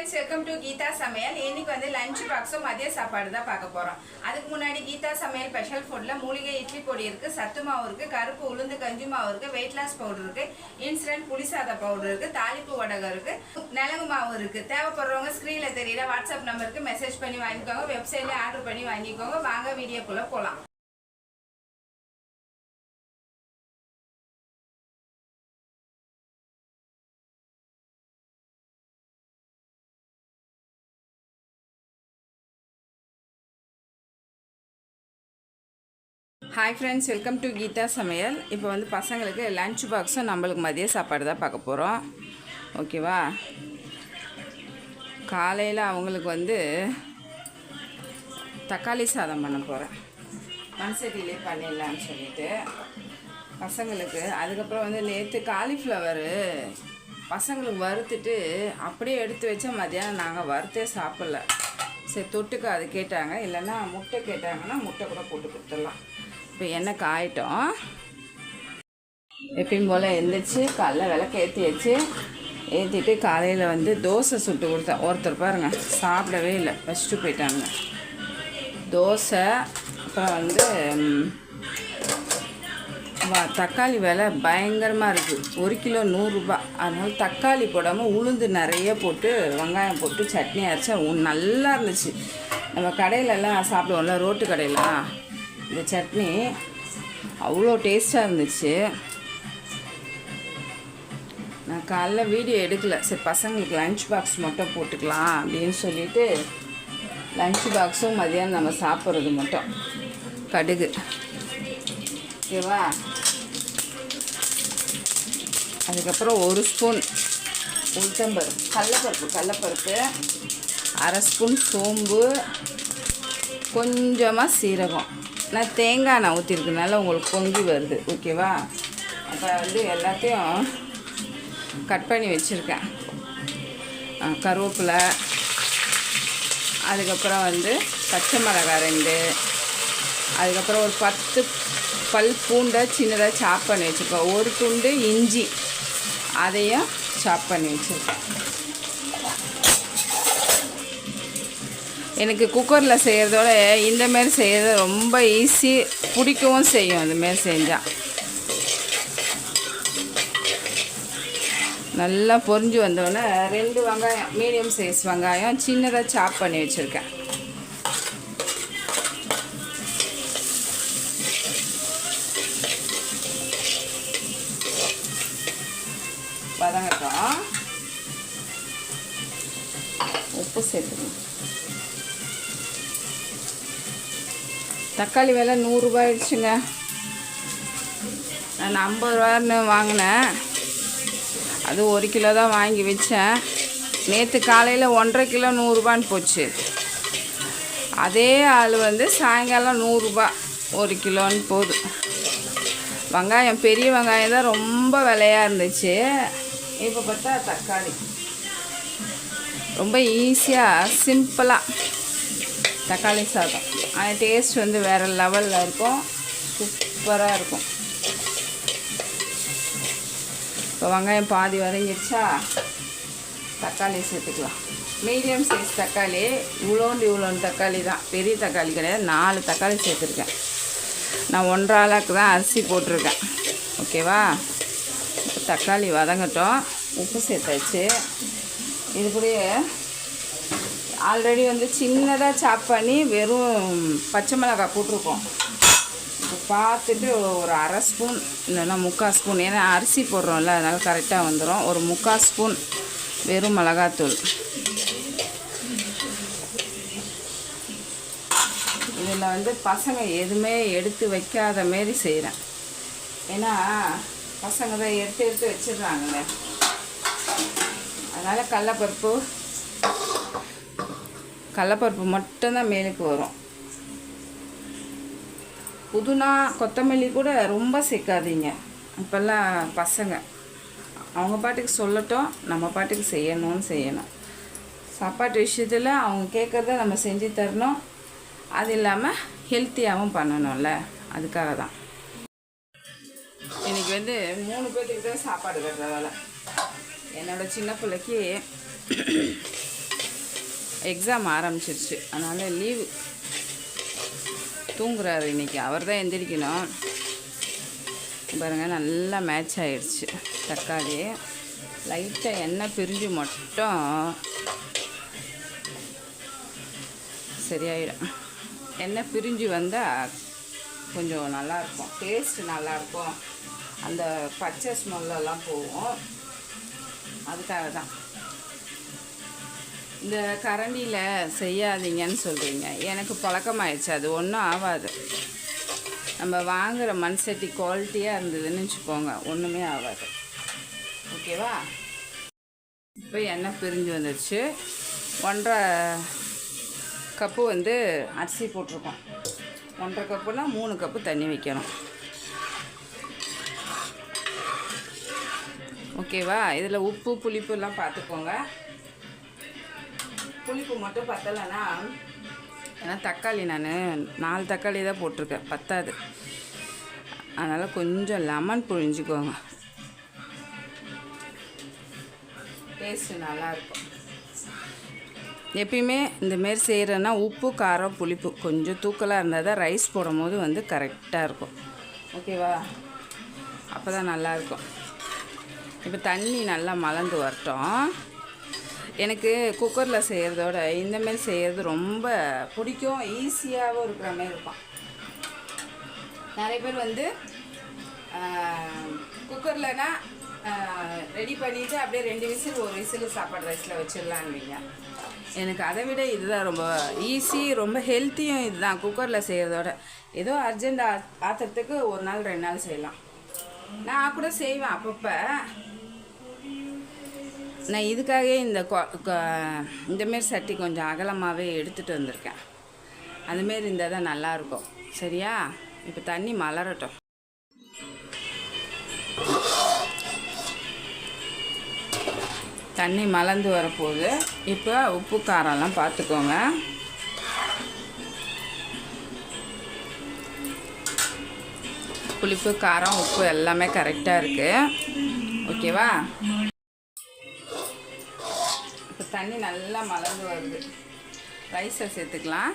Friends welcome to Geetha சமையல் இன்னைக்கு வந்து லஞ்ச் பாக்ஸும் மதிய சாப்பாடு தான் பார்க்க போகிறோம் அதுக்கு முன்னாடி கீதா சமையல் ஸ்பெஷல் ஃபுட்டில் மூலிகை இட்லி பொடி இருக்குது சத்து மாவு இருக்குது கருப்பு உளுந்து கஞ்சி மாவு இருக்குது வெயிட் லாஸ் பவுடர் இருக்குது இன்ஸ்டன்ட் புளிசாத பவுடர் இருக்குது தாளிப்பு உடகம் இருக்குது நிலங்கு மாவு இருக்குது தேவைப்படுறவங்க ஸ்க்ரீனில் தெரியல வாட்ஸ்அப் நம்பருக்கு மெசேஜ் பண்ணி வாங்கிக்கோங்க வெப்சைட்லேயே ஆர்டர் பண்ணி வாங்கிக்கோங்க. வாங்க வீடியோக்குள்ளே போகலாம் hi friends welcome to Geetha சமையல் இப்போ வந்து பசங்களுக்கு லன்ச் பாக்ஸும் நம்மளுக்கு மதிய சாப்பாடு தான் பார்க்க போகிறோம் ஓகேவா காலையில் அவங்களுக்கு வந்து தக்காளி சாதம் பண்ண போகிறேன் மண்சட்டிலே பண்ணிடலான்னு சொல்லிட்டு. பசங்களுக்கு அதுக்கப்புறம் வந்து நேற்று காலிஃப்ளவரு பசங்களுக்கு வறுத்துட்டு அப்படியே எடுத்து வச்சா மதியானம் நாங்கள் வறுத்தே சாப்பிட்ல. சரி தொட்டுக்க அது கேட்டாங்க. இல்லைன்னா முட்டை கேட்டாங்கன்னா முட்டை கூட போட்டு கொடுத்துடலாம். இப்போ எண்ணெய் காயட்டும். எப்பயும் போல் எழுந்திரிச்சு காலைல விளக்க ஏற்றி வச்சு ஏற்றிட்டு காலையில் வந்து தோசை சுட்டு கொடுத்தேன். ஒருத்தர் பாருங்கள் சாப்பிடவே இல்லை. ஃபஸ்ட்டு போயிட்டாங்க. தோசை அப்புறம் வந்து வா தக்காளி விலை பயங்கரமாக இருக்குது ஒரு கிலோ நூறுரூபா அதனால் தக்காளி போடாமல் உளுந்து நிறைய போட்டு வெங்காயம் போட்டு சட்னி அரைச்சா நல்லா இருந்துச்சு. நம்ம கடையிலலாம் சாப்பிடுவோம்ல ரோட்டு கடையிலாம் இந்த சட்னி அவ்வளோ டேஸ்ட்டாக இருந்துச்சு. நான் காலைல வீடியோ எடுக்கலை. சரி பசங்களுக்கு லஞ்ச் பாக்ஸ் மட்டும் போட்டுக்கலாம் அப்படின்னு சொல்லிட்டு லஞ்ச் பாக்ஸும் மதியானம் நம்ம சாப்பிட்றது மட்டும். கடுகு. ஓகேவா? அதுக்கப்புறம் ஒரு ஸ்பூன் உளுத்தம்பருப்பு கடலப்பருப்பு கடலப்பருப்பு அரை ஸ்பூன் சோம்பு கொஞ்சமாக சீரகம். நான் தேங்காய் எண்ணெய் ஊற்றிருக்கனால உங்களுக்கு பொங்கி வருது ஓகேவா? அப்போ வந்து எல்லாத்தையும் கட் பண்ணி வச்சுருக்கேன். கருவேப்பிலை அதுக்கப்புறம் வந்து பச்சை மிளகாய் ரெண்டு அதுக்கப்புறம் ஒரு பத்து பல் பூண்டை சின்னதாக சாப் பண்ணி வச்சுருக்கோம் ஒரு துண்டு இஞ்சி அதையும் சாப் பண்ணி வச்சுருக்கேன். எனக்கு குக்கரில் செய்கிறதோட இந்தமாரி செய்கிறது ரொம்ப ஈஸி பிடிக்கவும் செய்யும் அதுமாரி செஞ்சால் நல்லா பொரிஞ்சு வந்தோடனே ரெண்டு வெங்காயம் மீடியம் சைஸ் வெங்காயம் சின்னதாக சாப் பண்ணி வச்சுருக்கேன். தக்காளி விலை நூறுரூபா ஆயிடுச்சுங்க. நான் ஐம்பது ரூபான்னு வாங்கினேன். அது ஒரு கிலோ தான் வாங்கி வச்சேன். நேற்று காலையில் ஒன்றரை கிலோ நூறுரூபான்னு போச்சு. அதே ஆள் வந்து சாயங்காலம் நூறுரூபா ஒரு கிலோன்னு போகுது. வெங்காயம் பெரிய வெங்காயம் தான் ரொம்ப விலையாக இருந்துச்சு. இப்போ பார்த்தா தக்காளி. ரொம்ப ஈஸியாக சிம்பிளாக தக்காளி சாதம். ஆனால் டேஸ்ட் வந்து வேறு லெவலில் இருக்கும். சூப்பராக இருக்கும். இப்போ வெங்காயம் பாதி வதங்கிடுச்சா? தக்காளி சேர்த்துக்கலாம். மீடியம் சைஸ் தக்காளி இவ்வளோண்டு இவ்வளோண்டு தக்காளி தான். பெரிய தக்காளி கிடையாது. நாலு தக்காளி சேர்த்துருக்கேன். நான் ஒன்றரை ஆளாக்கு தான் அரிசி போட்டிருக்கேன். ஓகேவா இப்போ தக்காளி வதங்கட்டும். உப்பு சேர்த்தாச்சு. இது கூடயே ஆல்ரெடி வந்து சின்னதாக சாப் பண்ணி வெறும் பச்சை மிளகாய் போட்டிருக்கோம். பார்த்துட்டு ஒரு அரை ஸ்பூன் இல்லைன்னா முக்கால் ஸ்பூன் ஏன்னா அரிசி போடுறோம்ல அதனால் கரெக்டாக வந்துடும் ஒரு முக்கால் ஸ்பூன் வெறும் மிளகாத்தூள். இதில் வந்து பசங்க எதுவுமே எடுத்து வைக்காத மாரி செய்கிறேன் ஏன்னா பசங்க தான் எடுத்து எடுத்து வச்சிடுறாங்களே அதனால் கடலப்பருப்பு கடலப்பருப்பு மட்டும்தான் மேலுக்கு வரும். புதுனா கொத்தமல்லி கூட ரொம்ப சேர்க்காதீங்க. இப்போல்லாம் பசங்க. அவங்க பாட்டுக்கு சொல்லட்டும் நம்ம பாட்டுக்கு செய்யணும்னு செய்யணும். சாப்பாட்டு விஷயத்தில் அவங்க கேட்குறத நம்ம செஞ்சு தரணும். அது இல்லாமல் ஹெல்த்தியாகவும் பண்ணணும்ல. அதுக்காக தான். இன்றைக்கி வந்து மூணு பேர்த்துக்கு தான் சாப்பாடு கட்டுற வேலை என்னோட சின்ன பிள்ளைக்கு எக்ஸாம் ஆரம்பிச்சிருச்சு. அதனால் லீவு தூங்குறாரு இன்னைக்கு. அவர் தான் எந்திரிக்கணும். பாருங்கள் நல்லா மேட்ச் ஆகிடுச்சு தக்காளி. லைட்டாக எண்ணெய் பிரிஞ்சு மட்டும் சரியாயிடும். எண்ணெய் பிரிஞ்சு வந்தால் கொஞ்சம் நல்லாயிருக்கும் டேஸ்ட்டு நல்லாயிருக்கும் அந்த பச்சை ஸ்மெல்லாம் போகும். அதுக்காக தான். இந்த கரண்டியில் செய்யாதீங்கன்னு சொல்கிறீங்க எனக்கு பழக்கமாயிடுச்சு. அது ஒன்றும் ஆகாது நம்ம வாங்குகிற மண் சட்டி குவாலிட்டியாக இருந்ததுன்னு வச்சுக்கோங்க. ஒன்றுமே ஆகாது ஓகேவா? இப்போ எண்ணெய் பிரிஞ்சு வந்துடுச்சு ஒன்றரை கப்பு வந்து அரிசி போட்டிருக்கோம். ஒன்றரை கப்புனா மூணு கப்பு தண்ணி வைக்கணும். ஓகேவா? இதில் உப்பு புளிப்புலாம் பார்த்துக்கோங்க. புளிப்பு மட்டும் பத்தலைன்னா ஏன்னா தக்காளி நான் நாலு தக்காளி தான் போட்டிருக்கேன் பத்தாது. அதனால் கொஞ்சம் லெமன் புழிஞ்சுக்கோங்க. டேஸ்ட்டு நல்லாயிருக்கும். எப்பயுமே இந்தமாரி செய்கிறேன்னா உப்பு காரம் புளிப்பு கொஞ்சம் தூக்கலாக இருந்தால் தான் ரைஸ் போடும் போது வந்து கரெக்டாக இருக்கும். ஓகேவா அப்போ தான் நல்லாயிருக்கும். இப்போ தண்ணி நல்லா மலர்ந்து வரட்டும். எனக்கு குக்கரில் செய்கிறதோட இந்தமாரி செய்கிறது ரொம்ப பிடிக்கும். ஈஸியாகவும் இருக்கிற மாதிரி இருக்கும். நிறைய பேர் வந்து குக்கர்லனா ரெடி பண்ணிவிட்டு அப்படியே ரெண்டு விசில் ஒரு விசில் சாப்பாடு ரைஸில் வச்சிடலான்வீங்க. எனக்கு அதை விட இதுதான் ரொம்ப ஈஸி ரொம்ப ஹெல்த்தியும் இதுதான் குக்கரில் செய்கிறதோட ஏதோ அர்ஜெண்ட் ஆ ஆத்துறதுக்கு ஒரு நாள் ரெண்டு நாள் செய்யலாம். நான் கூட செய்வேன் அப்பப்போ. நான் இதுக்காகவே இந்த கொ- இந்தமாரி சட்டி கொஞ்சம் அகலமாகவே எடுத்துகிட்டு வந்திருக்கேன். அதுமாரி இருந்தால் தான் நல்லாயிருக்கும் சரியா? இப்போ தண்ணி மலரட்டும். தண்ணி மலர்ந்து வரப்போகுது. இப்போ உப்பு காரம்லாம் பார்த்துக்கோங்க புளிப்பு காரம் உப்பு எல்லாமே கரெக்டாக இருக்குது ஓகேவா தண்ணி நல்லா மலர்ந்து வருது. ரைஸை சேர்த்துக்கலாம்.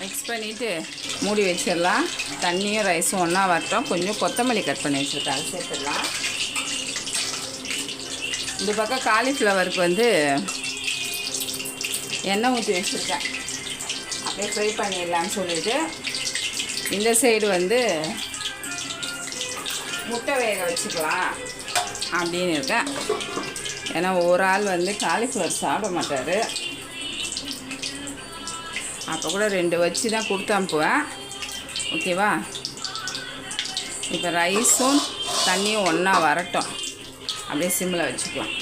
மிக்ஸ் பண்ணிவிட்டு மூடி வச்சிடலாம். தண்ணியும் ரைஸும் ஒன்றா வரட்டும். கொஞ்சம் கொத்தமல்லி கட் பண்ணி வச்சுருக்காங்க சேர்த்துடலாம். இந்த பக்கம் காலிஃப்ளவருக்கு வந்து எண்ணெய் ஊற்றி வச்சுருக்கேன். அப்படியே ஃப்ரை பண்ணிடலான்னு சொல்லிட்டு இந்த சைடு வந்து முட்டை வேக வச்சுக்கலாம் அப்படின்னு இருக்கேன். ஏன்னா ஒரு ஆள் வந்து காலிஃப்ளவர் சாப்பிட மாட்டார். அப்போ கூட ரெண்டு வச்சு தான் கொடுத்து அனுப்புவேன். ஓகேவா? இப்போ ரைஸும் தண்ணியும் ஒன்றா வரட்டும். அப்படியே சிம்மில் வச்சுக்கலாம்.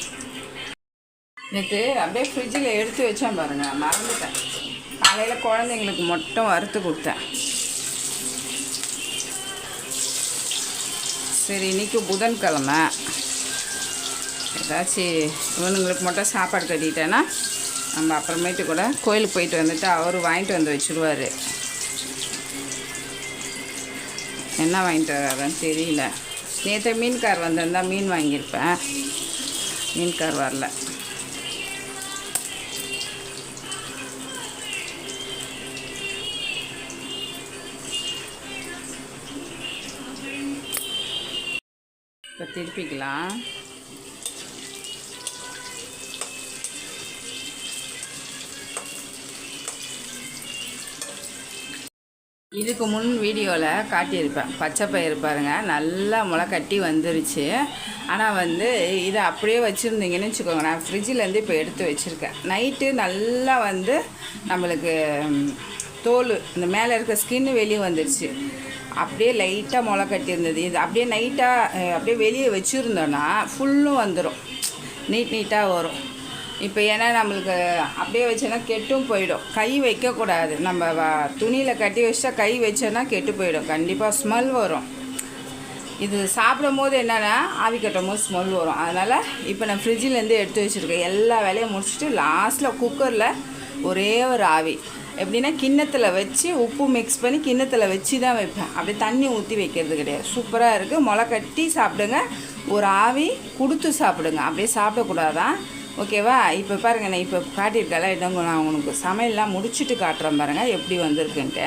நேற்று அப்படியே ஃப்ரிட்ஜில் எடுத்து வச்சேன் பாருங்கள் மறந்துட்டேன். காலையில் குழந்தைங்களுக்கு மட்டும் வறுத்து கொடுத்தேன். சரி இன்னைக்கு புதன்கிழமை. ஏதாச்சும் இவனுங்களுக்கு மட்டும் சாப்பாடு கட்டிட்டேன்னா நம்ம அப்புறமேட்டு கூட கோயிலுக்கு போயிட்டு வந்துட்டு அவர் வாங்கிட்டு வந்து வச்சுருவார். என்ன வாங்கிட்டு வராருன்னு தெரியல. நேற்று மீன்கார் வந்திருந்தா மீன் வாங்கியிருப்பேன். மீன்கார் வரல. இப்போ திருப்பிக்கலாம். இதுக்கு முன் வீடியோவில் காட்டியிருப்பேன். பச்சை பயிர் பாருங்கள் நல்லா முளை கட்டி வந்துருச்சு. ஆனால் வந்து இதை அப்படியே வச்சுருந்தீங்கன்னு வச்சுக்கோங்க. நான் ஃப்ரிட்ஜிலேருந்து இப்போ எடுத்து வச்சுருக்கேன். நைட்டு நல்லா வந்து நம்மளுக்கு தோல் இந்த மேலே இருக்க ஸ்கின்னு வெளியே வந்துருச்சு. அப்படியே லைட்டாக முளை கட்டியிருந்தது. இது அப்படியே நைட்டாக அப்படியே வெளியே வச்சுருந்தோன்னா ஃபுல்லும் வந்துடும் நீட் நீட்டாக வரும். இப்போ ஏன்னா நம்மளுக்கு அப்படியே வச்சோன்னா கெட்டும் போயிடும். கை வைக்கக்கூடாது. நம்ம துணியில் கட்டி வச்சா கை வச்சோன்னா கெட்டு போயிடும். கண்டிப்பாக ஸ்மெல் வரும். இது சாப்பிடும் போது என்னென்னா ஆவி கட்டும் போது ஸ்மெல் வரும். அதனால் இப்போ நான் ஃப்ரிட்ஜிலேருந்து எடுத்து வச்சுருக்கேன். எல்லா வேலையும் முடிச்சுட்டு லாஸ்ட்டில் குக்கரில் ஒரே ஒரு ஆவி. எப்படின்னா கிண்ணத்தில் வச்சு உப்பு மிக்ஸ் பண்ணி கிண்ணத்தில் வச்சு தான் வைப்பேன். அப்படியே தண்ணி ஊற்றி வைக்கிறது கிடையாது. சூப்பராக இருக்குது முளை கட்டி சாப்பிடுங்க. ஒரு ஆவி கொடுத்து சாப்பிடுங்க. அப்படியே சாப்பிடக்கூடாதான். ஓகேவா? இப்போ பாருங்கள் நான் இப்போ காட்டியிருக்கல இடங்க நான் உனக்கு சமையல்லாம் முடிச்சுட்டு காட்டுறேன் பாருங்கள் எப்படி வந்திருக்குன்ட்டு.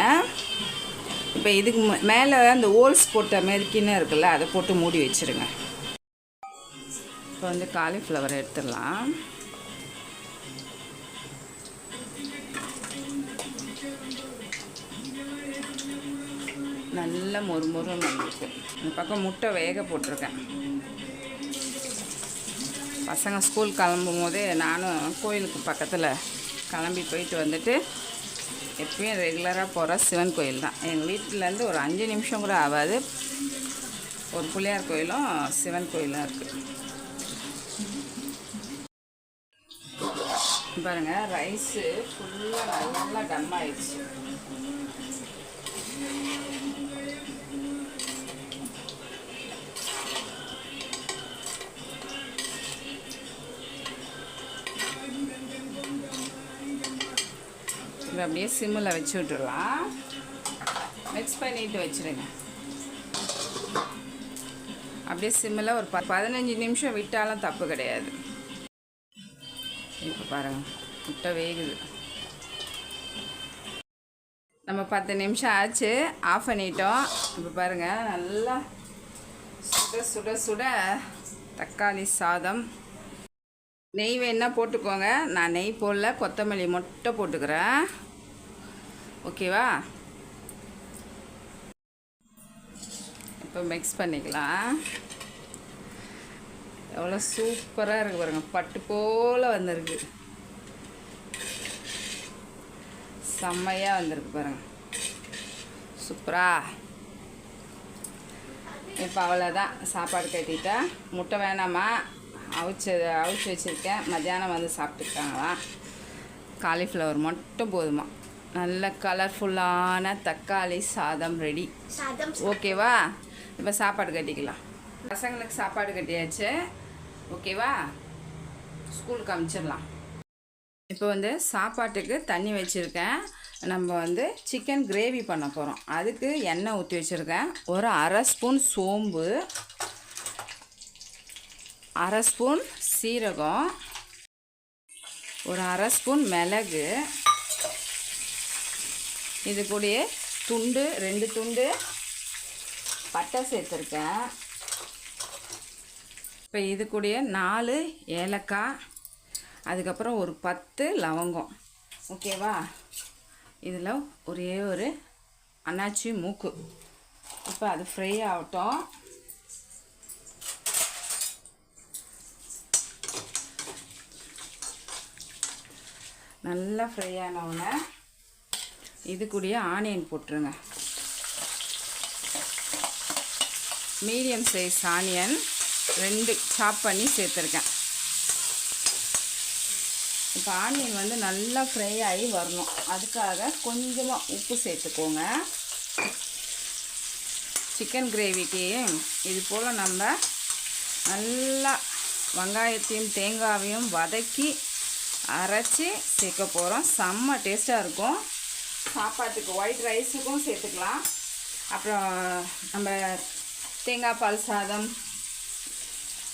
இப்போ இதுக்கு மேலே அந்த ஹோல்ஸ் போட்ட மெருக்கின்னு கிண்ணம் இருக்குல்ல அதை போட்டு மூடி வச்சிருங்க. இப்போ வந்து காலிஃப்ளவர் எடுத்துடலாம். நல்ல மொறு மொறுன்னு வந்துருக்கு. இந்த பக்கம் முட்டை வேக போட்டிருக்கேன். பசங்க ஸ்கூல் கிளம்பும் போதே நானும் கோயிலுக்கு பக்கத்தில் கிளம்பி போயிட்டு வந்துட்டு எப்பயும் ரெகுலராக போகிற சிவன் கோயில் தான். எங்கள் வீட்டிலேருந்து ஒரு அஞ்சு நிமிஷம் கூட ஆகாது. ஒரு பிள்ளையார் கோயிலும் சிவன் கோயிலும் இருக்குது பாருங்கள் ரைஸு ஃபுல்லாக நல்லா டம் ஆயிடுச்சு. இதை அப்படியே சிம்மில் வச்சு விட்டுடலாம். மிக்ஸ் பண்ணிட்டு வச்சுருங்க. அப்படியே சிம்மில் ஒரு ப பதினஞ்சு நிமிஷம் விட்டாலும் தப்பு கிடையாது. இப்போ பாருங்கள் முட்டை வேகுது. நம்ம பத்து நிமிஷம் ஆச்சு ஆஃப் பண்ணிட்டோம். இப்போ பாருங்கள் நல்லா சுட சுட சுட தக்காளி சாதம் நெய் வேணால் போட்டுக்கோங்க. நான் நெய் போடல கொத்தமல்லி மட்டும் போட்டுக்கிறேன். ஓகேவா? இப்போ மிக்ஸ் பண்ணிக்கலாம். எவ்வளோ சூப்பராக இருக்குது பாருங்கள் பட்டு போல் வந்திருக்கு. செம்மையாக வந்திருக்கு பாருங்கள் சூப்பரா? இப்போ அவ்வளோதான் சாப்பாடு கட்டிட்டா முட்டை வேணாமா? அவிச்சு அவிச்சு வச்சுருக்கேன் மத்தியானம் வந்து சாப்பிட்டுருக்காங்களாம் காலிஃப்ளவர் மட்டும் போதுமா? நல்ல கலர்ஃபுல்லான தக்காளி சாதம் ரெடி சாதம் ஓகேவா? இப்போ சாப்பாடு கட்டிக்கலாம். பசங்களுக்கு சாப்பாடு கட்டியாச்சு. ஓகேவா? ஸ்கூலுக்கு அனுப்பிச்சிடலாம் இப்போ வந்து சாப்பாட்டுக்கு தண்ணி வச்சுருக்கேன். நம்ம வந்து சிக்கன் கிரேவி பண்ண போகிறோம் அதுக்கு எண்ணெய் ஊற்றி வச்சுருக்கேன். ஒரு அரை ஸ்பூன் சோம்பு. அரை ஸ்பூன் சீரகம் ஒரு அரை ஸ்பூன் மிளகு இது கூடயே துண்டு ரெண்டு துண்டு பட்டை சேர்த்துருக்கேன். இப்போ இது கூடயே நாலு ஏலக்காய் அதுக்கப்புறம் ஒரு பத்து லவங்கம். ஓகேவா? இதில் ஒரே ஒரு அன்னாச்சி மூக்கு. இப்போ அது ஃப்ரை ஆகட்டும். நல்லா ஃப்ரை ஆனவுடனே இது கூடயே ஆனியன் போட்டுருங்க. மீடியம் சைஸ் ஆனியன் ரெண்டு சாப் பண்ணி சேர்த்துருக்கேன். இப்போ ஆனியன் வந்து நல்லா ஃப்ரை ஆகி வரணும். அதுக்காக கொஞ்சமாக உப்பு சேர்த்துக்கோங்க. சிக்கன் கிரேவிக்கு இது போல் நம்ம நல்லா வெங்காயத்தையும் தேங்காயையும் வதக்கி அரைச்சி சேர்க்க போகிறோம் செம்ம டேஸ்ட்டாக இருக்கும். சாப்பாட்டுக்கு ஒயிட் ரைஸுக்கும் சேர்த்துக்கலாம். அப்புறம் நம்ம தேங்காய் பால் சாதம்.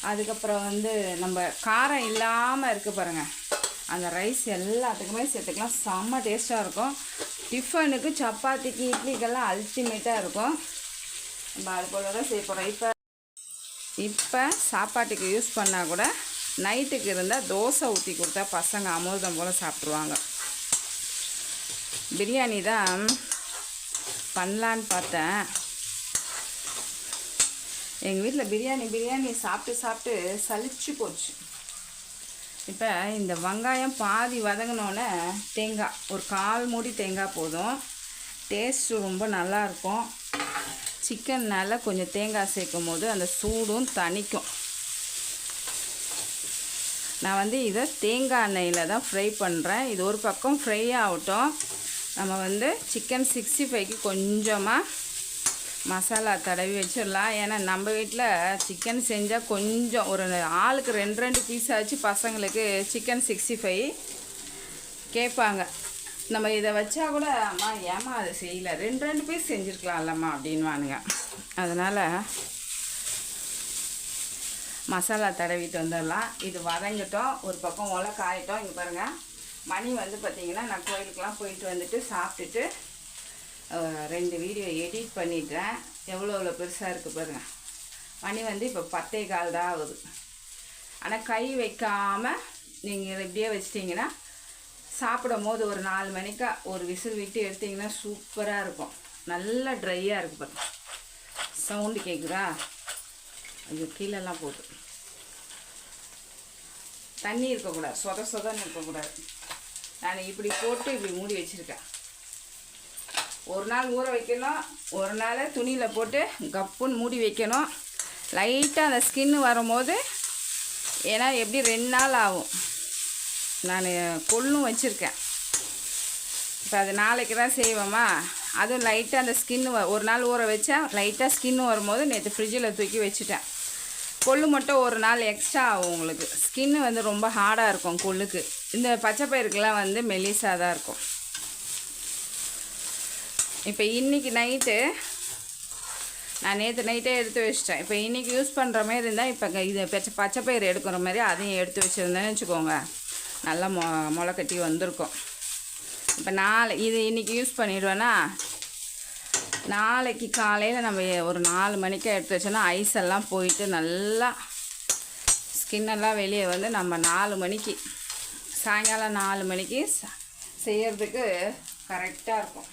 அதுக்கப்புறம் வந்து நம்ம காரம் இல்லாமல் இருக்குது பாருங்கள் அந்த ரைஸ் எல்லாத்துக்குமே சேர்த்துக்கலாம். செம்ம டேஸ்ட்டாக இருக்கும். டிஃபனுக்கு சப்பாத்திக்கு இட்லிக்கெல்லாம் அல்டிமேட்டாக இருக்கும். நம்ம அது போல தான் செய்ய போகிறோம் இப்போ இப்போ சாப்பாட்டுக்கு யூஸ் பண்ணால் கூட நைட்டுக்கு இருந்தால் தோசை ஊற்றி கொடுத்தா பசங்க அமிர்தம் போல் சாப்பிட்ருவாங்க பிரியாணி தான் பண்ணலான்னு பார்த்தேன். எங்கள் வீட்டில் பிரியாணி பிரியாணி சாப்பிட்டு சாப்பிட்டு சலிச்சு போச்சு. இப்போ இந்த வெங்காயம் பாதி வதங்கினோன்னே தேங்காய் ஒரு கால் மூடி தேங்காய் போதும். டேஸ்ட்டு ரொம்ப நல்லாயிருக்கும் சிக்கன்னால கொஞ்சம் தேங்காய் சேர்க்கும் போது அந்த சூடும் தணிக்கும். நான் வந்து இதை தேங்காய் எண்ணெயில் தான் ஃப்ரை பண்ணுறேன். இது ஒரு பக்கம் ஃப்ரை ஆகட்டும். நம்ம வந்து சிக்கன் சிக்ஸ்டி ஃபைவ்க்கு கொஞ்சமாக மசாலா தடவி வச்சிடலாம். ஏன்னா நம்ம வீட்டில் சிக்கன் செஞ்சால் கொஞ்சம் ஒரு ஆளுக்கு ரெண்டு ரெண்டு பீஸ் ஆச்சு பசங்களுக்கு சிக்கன் சிக்ஸ்டி ஃபைவ் கேட்பாங்க. நம்ம இதை வச்சா கூட அம்மா ஏம்மா அதை செய்யலை? ரெண்டு ரெண்டு பீஸ் செஞ்சுருக்கலாம்லம்மா அப்படின்வானுங்க அதனால் மசாலா தடவிட்டு வந்துடலாம். இது வதங்கட்டும் ஒரு பக்கம் ஒலை காயிட்டோம் இங்கே பாருங்கள் மணி வந்து பார்த்திங்கன்னா நான் கோயிலுக்கெலாம் போயிட்டு வந்துட்டு சாப்பிட்டுட்டு ரெண்டு வீடியோ எடிட் பண்ணிட்டேன். எவ்வளோ எவ்வளோ பெருசாக இருக்குது பாருங்கள் மணி வந்து இப்போ பத்தே கால் தான் ஆகுது. ஆனால் கை வைக்காமல் நீங்கள் இப்படியே வச்சிட்டிங்கன்னா சாப்பிடும் போது ஒரு நாலு மணிக்கா ஒரு விசில் விட்டு எடுத்திங்கன்னா சூப்பராக இருக்கும். நல்லா ட்ரையாக இருக்குது பாருங்கள் சவுண்டு கேட்குதா அது கீழெல்லாம் போட்டு தண்ணி இருக்கக்கூடாது சொத சொதன்னு இருக்கக்கூடாது. நான் இப்படி போட்டு இப்படி மூடி வச்சுருக்கேன். ஒரு நாள் ஊற வைக்கணும் ஒரு நாள் துணியில் போட்டு கப்புன்னு மூடி வைக்கணும். லைட்டாக அந்த ஸ்கின்னு வரும்போது ஏன்னா எப்படி ரெண்டு நாள் ஆகும். நான் கொள்ளும் வச்சுருக்கேன். இப்போ அது நாளைக்கு தான் செய்வோமா? அதுவும் லைட்டாக அந்த ஸ்கின்னு ஒரு நாள் ஊற வச்சா லைட்டாக ஸ்கின்னு வரும்போது நேற்று ஃப்ரிட்ஜில் தூக்கி வச்சுட்டேன். கொள்ளு மட்டும் ஒரு நாள் எக்ஸ்ட்ரா ஆகும் உங்களுக்கு. ஸ்கின்னு வந்து ரொம்ப ஹார்டாக இருக்கும் கொள்ளுக்கு. இந்த பச்சை பயிருக்கெல்லாம் வந்து மெலிசாக தான் இருக்கும். இப்போ இன்றைக்கி நைட்டு நான் நேற்று நைட்டே எடுத்து வச்சிட்டேன். இப்போ இன்றைக்கி யூஸ் பண்ணுற மாதிரி இருந்தால் இப்போ இது பச்சை பச்சை பயிர் எடுக்கிற மாதிரி அதையும் எடுத்து வச்சுருந்தேன்னு வச்சுக்கோங்க. நல்லா மொ முளை கட்டி வந்திருக்கும். இப்போ நாளை இது இன்றைக்கி யூஸ் பண்ணிடுவேன்னா நாளைக்கு காலையில் நம்ம ஒரு நாலு மணிக்கு எடுத்து வச்சோன்னா ஐஸ் எல்லாம் போயிட்டு நல்லா ஸ்கின்னெல்லாம் வெளியே வந்து நம்ம நாலு மணிக்கு சாயங்காலம் நாலு மணிக்கு செய்கிறதுக்கு கரெக்டாக இருக்கும்.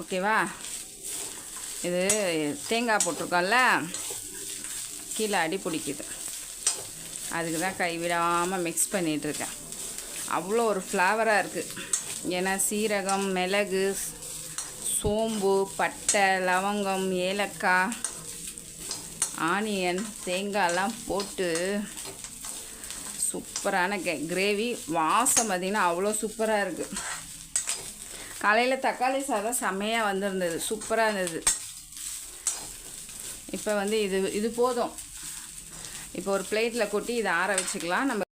ஓகேவா இது தேங்காய் போட்டிருக்கோம்ல? கீழே அடி பிடிக்குது. அதுக்கு தான் கைவிடாமல் மிக்ஸ் பண்ணிகிட்ருக்கேன் அவ்வளோ ஒரு ஃப்ளேவராக இருக்குது ஏன்னா சீரகம் மிளகு சோம்பு பட்டை லவங்கம் ஏலக்காய் ஆனியன் தேங்காயெல்லாம் போட்டு சூப்பரான கே கிரேவி. வாசம் பார்த்திங்கன்னா அவ்வளோ சூப்பராக இருக்குது காலையில் தக்காளி சாதம் செம்மையாக வந்திருந்தது. சூப்பராக இருந்தது. இப்போ வந்து இது இது போதும். இப்போ ஒரு பிளேட்டில் கொட்டி இதை ஆற வச்சுக்கலாம். நம்ம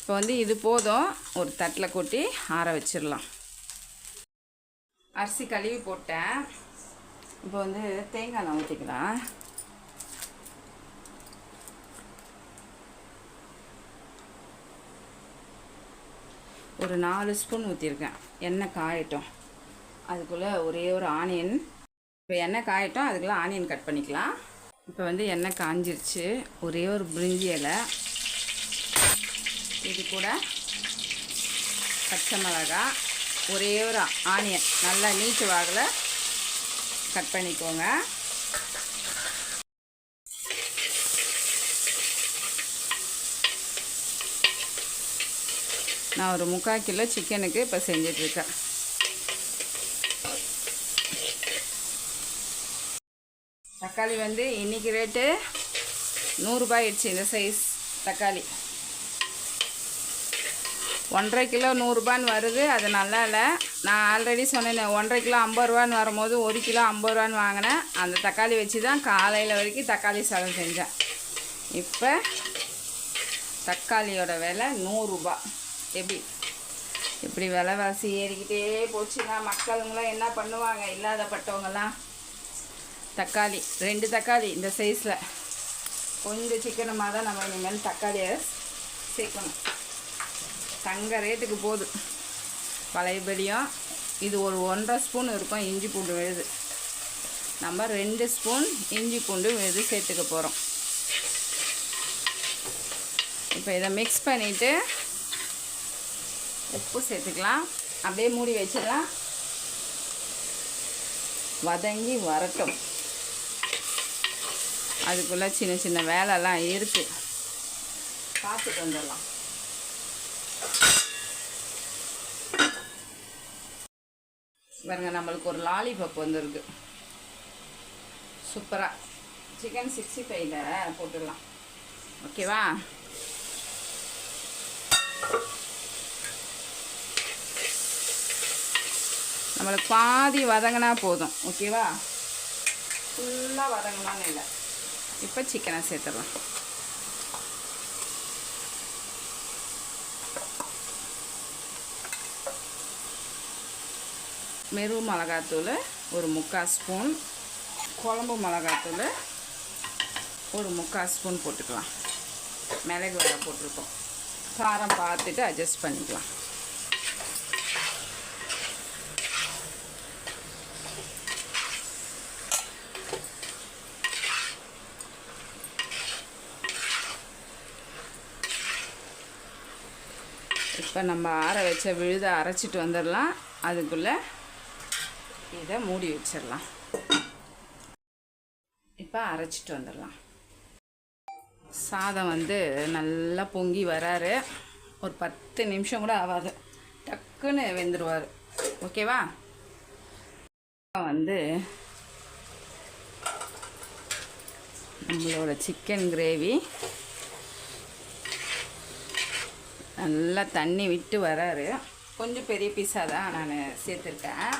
இப்போ வந்து இது போதும். ஒரு தட்டில் கொட்டி ஆற வச்சிடலாம். அரிசி கழுவி போட்டேன். இப்போ வந்து தேங்காய் எண்ணெய் ஊற்றிக்கலாம் ஒரு நாலு ஸ்பூன் ஊற்றிருக்கேன் எண்ணெய் காயட்டும். அதுக்குள்ளே ஒரே ஒரு ஆனியன். இப்போ எண்ணெய் காயட்டும். அதுக்குள்ளே ஆனியன் கட் பண்ணிக்கலாம். இப்போ வந்து எண்ணெய் காஞ்சிருச்சு. ஒரே ஒரு பிரிஞ்சி இலை. இது கூட பச்சை மிளகாய். ஒரே ஒரு ஆனியன். நல்லா நீட்டு வாகில். கட் பண்ணிக்கோங்க. நான் ஒரு முக்கால் கிலோ சிக்கனுக்கு இப்போ செஞ்சிட்ருக்கேன். தக்காளி வந்து இன்னைக்கு ரேட்டு நூறுரூபா ஆயிடுச்சு இந்த சைஸ் தக்காளி. ஒன்றரை கிலோ நூறுரூபான்னு வருது அது நல்லா இல்லை. நான் ஆல்ரெடி சொன்னேன் ஒன்றரை கிலோ ஐம்பது ரூபான்னு வரும்போது ஒரு கிலோ ஐம்பது ரூபான்னு வாங்கினேன். அந்த தக்காளி வச்சு தான் காலையில் வரைக்கும் தக்காளி சாதம் செஞ்சேன். இப்போ தக்காளியோட விலை நூறுரூபா எப்படி? இப்படி விலைவாசி ஏறிக்கிட்டே போச்சுன்னா மக்களுங்களாம் என்ன பண்ணுவாங்க? இல்லாதப்பட்டவங்கலாம். தக்காளி ரெண்டு தக்காளி இந்த சைஸில் கொஞ்சம் சிக்கனமாக தான் நம்ம இனிமேல் தக்காளியை சேர்க்கணும். தங்க ரேட்டுக்கு போகுது. பழையபடியும் இது ஒரு ஒன்றரை ஸ்பூன் இருக்கும் இஞ்சி பூண்டு விழுது நம்ம ரெண்டு ஸ்பூன் இஞ்சி பூண்டு விழுது சேர்த்துக்க போகிறோம் இப்போ இதை மிக்ஸ் பண்ணிவிட்டு உப்பு சேர்த்துக்கலாம். அப்படியே மூடி வச்சிடலாம். வதங்கி வரட்டும். அதுக்குள்ளே சின்ன சின்ன வேலைலாம் இருக்குது பார்த்துட்டு வந்துடலாம். பாருங்க நம்மளுக்கு ஒரு லாலிபப் வந்துருக்கு. சூப்பராக சிக்கன் சிக்ஸ்டி ஃபைவ்ல போட்டுடலாம். ஓகேவா நம்மளுக்கு பாதி வதங்கினா போதும். ஓகேவா ஃபுல்லாக வதங்கணும்னு இல்லை. இப்போ சிக்கனை சேர்த்துடலாம். மெரு மிளகாத்தூள் ஒரு முக்கால் ஸ்பூன் குழம்பு மிளகாத்தூள் ஒரு முக்கால் ஸ்பூன் போட்டுக்கலாம். மிளகு வர போட்டிருக்கோம். காரம் பார்த்துட்டு அட்ஜஸ்ட் பண்ணிக்கலாம். இப்போ நம்ம ஆற வச்ச விழுத அரைச்சிட்டு வந்துடலாம். அதுக்குள்ளே இதை மூடி வச்சிடலாம். இப்போ அரைச்சிட்டு வந்துடலாம். சாதம் வந்து நல்லா பொங்கி வராரு. ஒரு பத்து நிமிஷம் கூட ஆகாது. டக்குன்னு வெந்துடுவார் ஓகேவா? வந்து நம்மளோட சிக்கன் கிரேவி நல்லா தண்ணி விட்டு வராரு. கொஞ்சம் பெரிய பீஸாக தான் நான் சேர்த்துருக்கேன்.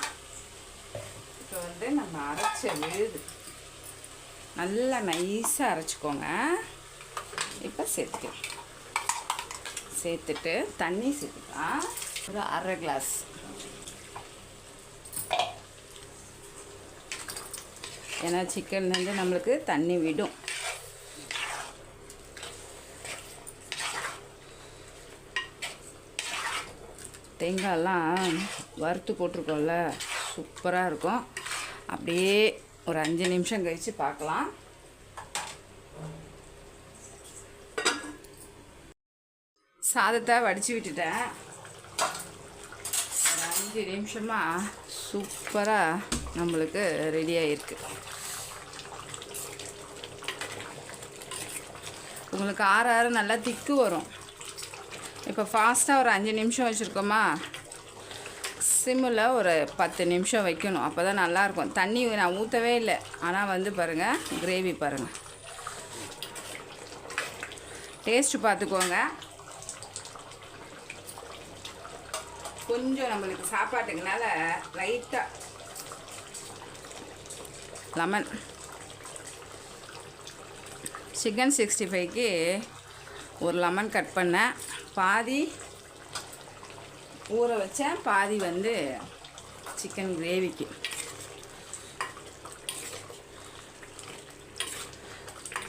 வந்து நம்ம அரைச்ச விழுது. நல்லா நைஸாக அரைச்சிக்கோங்க. இப்போ சேர்த்துக்கலாம். சேர்த்துட்டு தண்ணி சேர்த்துக்கலாம். ஒரு அரை கிளாஸ் ஏன்னா சிக்கன்லேருந்து நம்மளுக்கு தண்ணி விடும். தேங்காயெல்லாம் வறுத்து போட்டிருக்கோம்ல சூப்பராக இருக்கும். அப்படியே ஒரு அஞ்சு நிமிஷம் கழித்து பார்க்கலாம். சாதத்தை வடித்து விட்டுட்டேன். ஒரு அஞ்சு நிமிஷமாக சூப்பராக நம்மளுக்கு ரெடி ஆகிருக்கு உங்களுக்கு ஆறு ஆறு நல்லா திக்கு வரும். இப்போ ஃபாஸ்ட்டாக ஒரு அஞ்சு நிமிஷம் வச்சுருக்கோமா? சிம்மில் ஒரு பத்து நிமிஷம் வைக்கணும். அப்போ தான் நல்லாயிருக்கும். தண்ணி நான் ஊற்றவே இல்லை. ஆனால் வந்து பாருங்கள் கிரேவி பாருங்கள் டேஸ்ட்டு பார்த்துக்கோங்க. கொஞ்சம் நம்மளுக்கு சாப்பாட்டுக்குனால லைட்டாக லெமன் சிக்கன் சிக்ஸ்டி ஃபைவ்க்கு ஒரு லெமன் கட் பண்ணேன். பாதி ஊற வச்சேன் பாதி வந்து சிக்கன் கிரேவிக்கு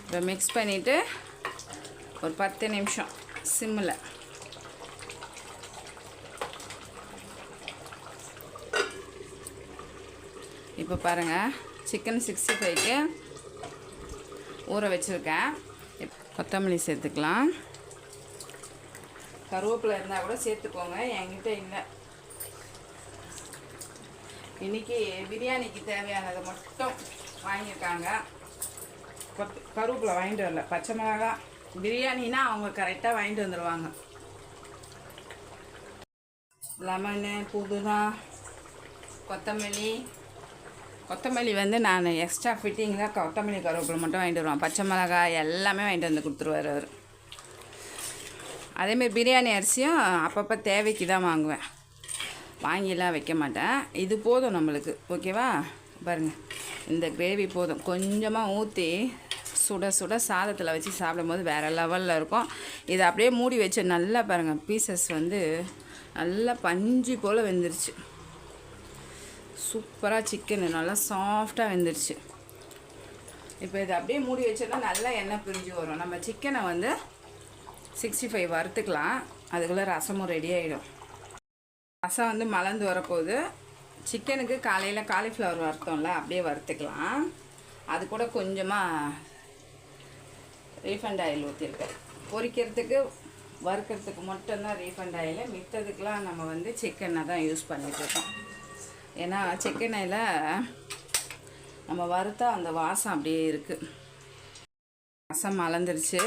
இப்போ மிக்ஸ் பண்ணிவிட்டு ஒரு பத்து நிமிஷம் சிம்மில் இப்போ பாருங்கள் சிக்கன் சிக்ஸ்டி ஃபைவ்க்கு ஊற வச்சுருக்கேன். கொத்தமல்லி சேர்த்துக்கலாம். கருவேப்பிலை இருந்தால் கூட சேர்த்துக்கோங்க. என்கிட்ட இல்லை. இன்றைக்கி பிரியாணிக்கு தேவையானதை மட்டும் வாங்கியிருக்காங்க. கொத் கருவேப்பிலை வாங்கிட்டு வரல. பச்சை மிளகா. பிரியாணினா அவங்க கரெக்டாக வாங்கிட்டு வந்துடுவாங்க லெமனு புதினா கொத்தமல்லி. கொத்தமல்லி வந்து நான் எக்ஸ்ட்ரா ஃபிட்டிங்கில் கொத்தமல்லி கருவேப்பிலை மட்டும் வாங்கிட்டு வருவேன். பச்சை மிளகாய் எல்லாமே வாங்கிட்டு வந்து கொடுத்துருவார் அவர். அதேமாரி பிரியாணி அரிசியும் அப்பப்போ தேவைக்கு தான் வாங்குவேன். வாங்கிலாம் வைக்க மாட்டேன். இது போதும் நம்மளுக்கு. ஓகேவா? பாருங்கள் இந்த கிரேவி போதும். கொஞ்சமாக ஊற்றி சுட சுட சாதத்தில் வச்சு சாப்பிடும்போது வேறு லெவலில் இருக்கும். இதை அப்படியே மூடி வச்சு நல்லா பாருங்கள் பீசஸ் வந்து நல்லா பஞ்சு போல் வெந்துருச்சு. சூப்பராக சிக்கன் நல்லா சாஃப்டாக வெந்துருச்சு. இப்போ இதை அப்படியே மூடி வச்சோன்னா நல்லா எண்ணெய் பிரிஞ்சு வரும். நம்ம சிக்கனை வந்து சிக்ஸ்டி ஃபைவ் வறுத்துக்கலாம். அதுக்குள்ளே ரசமும் ரெடி ஆகிடும் ரசம் வந்து மலர்ந்து வரப்போகுது. சிக்கனுக்கு காலையில் காலிஃப்ளவர் வறுத்தோம்ல அப்படியே வறுத்துக்கலாம். அது கூட கொஞ்சமாக ரீஃபண்ட் ஆயில் ஊற்றிருக்கேன் பொரிக்கிறதுக்கு வறுக்கிறதுக்கு மட்டும்தான் ரீஃபண்ட் ஆயில் மித்ததுக்கெலாம் நம்ம வந்து சிக்கனை தான் யூஸ் பண்ணிகிட்ருக்கோம் ஏன்னா சிக்கனையில் நம்ம வறுத்தா அந்த வாசம் அப்படியே இருக்குது ரசம் மலர்ந்துருச்சு.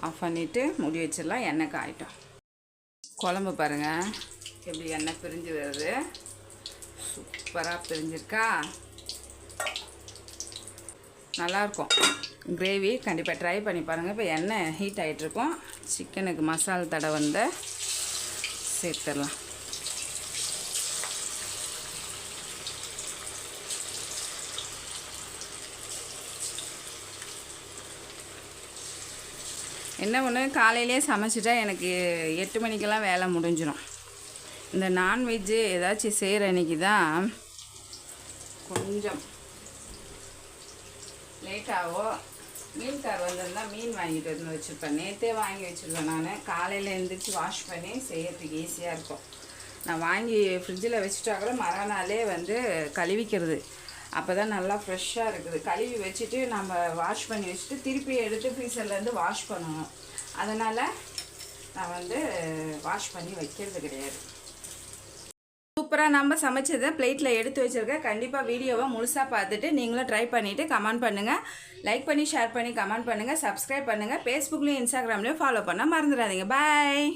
ஆஃப் பண்ணிவிட்டு முடி வச்சிடலாம். எண்ணெய் காயிட்டோம். குழம்பு பாருங்கள் எப்படி எண்ணெய் பிரிஞ்சு வருது? சூப்பராக பிரிஞ்சிருக்கா? நல்லாயிருக்கும். கிரேவி கண்டிப்பாக ட்ரை பண்ணி பாருங்கள் இப்போ எண்ணெய் ஹீட் ஆகிட்ருக்கோம் சிக்கனுக்கு மசால் தடை வந்து சேர்த்துடலாம். என்ன ஒன்று காலையிலே சமைச்சிட்டா எனக்கு எட்டு மணிக்கெல்லாம் வேலை முடிஞ்சிடும் இந்த நான்வெஜ்ஜு ஏதாச்சும் செய்கிற அன்னைக்கு தான் கொஞ்சம் லேட்டாகவோ மீன்கார் வந்திருந்தால் மீன் வாங்கிட்டு வந்து வச்சுருப்பேன். நேற்றே வாங்கி வச்சுருவேன் நான். காலையில் எழுந்திரிச்சு வாஷ் பண்ணி செய்யறதுக்கு ஈஸியாக இருக்கும். நான் வாங்கி ஃப்ரிட்ஜில் வச்சுட்டா கூட மறுநாளே வந்து கழுவிக்கிறது. அப்போ தான் நல்லா ஃப்ரெஷ்ஷாக இருக்குது. கழுவி வச்சுட்டு நம்ம வாஷ் பண்ணி வச்சுட்டு திருப்பி எடுத்து ஃப்ரீசர்லேருந்து வாஷ் பண்ணணும். அதனால் நான் வந்து வாஷ் பண்ணி வைக்கிறது கிடையாது. சூப்பராக நம்ம சமைச்சதை பிளேட்டில் எடுத்து வச்சுருக்கேன் கண்டிப்பாக வீடியோவை முழுசாக பார்த்துட்டு நீங்களும் ட்ரை பண்ணிவிட்டு கமெண்ட் பண்ணுங்கள் லைக் பண்ணி ஷேர் பண்ணி கமெண்ட் பண்ணுங்கள் சப்ஸ்கிரைப் பண்ணுங்கள் ஃபேஸ்புக்லேயும் இன்ஸ்டாகிராம்லேயும் ஃபாலோ பண்ண மறந்துடாதீங்க. பாய்